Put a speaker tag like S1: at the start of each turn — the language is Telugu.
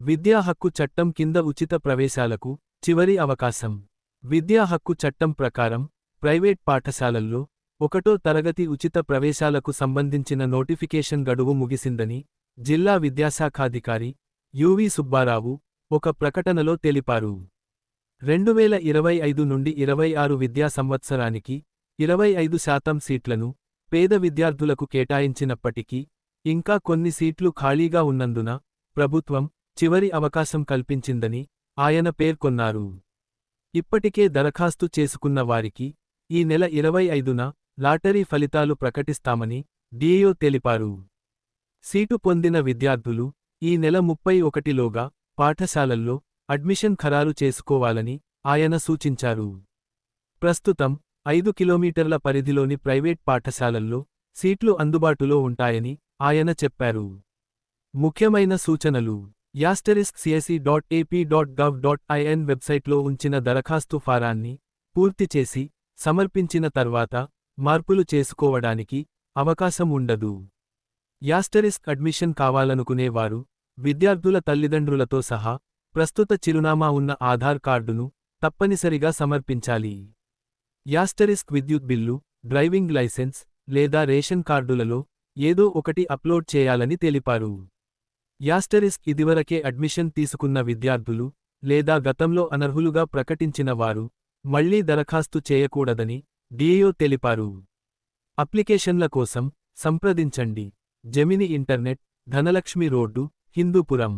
S1: విద్యా హక్కు చట్టం కింద ఉచిత ప్రవేశాలకు చివరి అవకాశం. విద్యా హక్కు చట్టం ప్రకారం ప్రైవేట్ పాఠశాలల్లో ఒకటో తరగతి ఉచిత ప్రవేశాలకు సంబంధించిన నోటిఫికేషన్ గడువు ముగిసిందని జిల్లా విద్యాశాఖాధికారి యువి సుబ్బారావు ఒక ప్రకటనలో తెలిపారు. రెండువేల ఇరవై ఐదు నుండి ఇరవై ఆరు విద్యా సంవత్సరానికి ఇరవై ఐదు శాతం సీట్లను పేద విద్యార్థులకు కేటాయించినప్పటికీ ఇంకా కొన్ని సీట్లు ఖాళీగా ఉన్నందున ప్రభుత్వం చివరి అవకాశం కల్పించిందని ఆయన పేర్కొన్నారు. ఇప్పటికే దరఖాస్తు చేసుకున్న వారికి ఈ నెల ఇరవై ఐదున లాటరీ ఫలితాలు ప్రకటిస్తామని డిఏఓ తెలిపారు. సీటు పొందిన విద్యార్థులు ఈ నెల ముప్పై ఒకటిలోగా పాఠశాలల్లో అడ్మిషన్ ఖరారు చేసుకోవాలని ఆయన సూచించారు. ప్రస్తుతం ఐదు కిలోమీటర్ల పరిధిలోని ప్రైవేట్ పాఠశాలల్లో సీట్లు అందుబాటులో ఉంటాయని ఆయన చెప్పారు. ముఖ్యమైన సూచనలు asterisk CAC dot AP dot gov dot IN వెబ్సైట్లో ఉంచిన దరఖాస్తు ఫారాన్ని పూర్తి చేసి సమర్పించిన తర్వాత మార్పులు చేసుకోవడానికి అవకాశం ఉండదు. యాస్టరిస్క్ అడ్మిషన్ కావాలనుకునేవారు విద్యార్థుల తల్లిదండ్రులతో సహా ప్రస్తుత చిరునామా ఉన్న ఆధార్ కార్డును తప్పనిసరిగా సమర్పించాలి. యాస్టరిస్క్ విద్యుత్ బిల్లు డ్రైవింగ్ లైసెన్స్ లేదా రేషన్ కార్డులలో ఏదో ఒకటి అప్లోడ్ చేయాలని తెలిపారు. యాస్టరిస్క్ ఇదివరకే అడ్మిషన్ తీసుకున్న విద్యార్థులు లేదా గతంలో అనర్హులుగా ప్రకటించిన వారు మళ్ళీ దరఖాస్తు చేయకూడదని డిఏఓ తెలిపారు. అప్లికేషన్ల కోసం సంప్రదించండి. Gemini internet Dhanalakshmi road Hindupuram.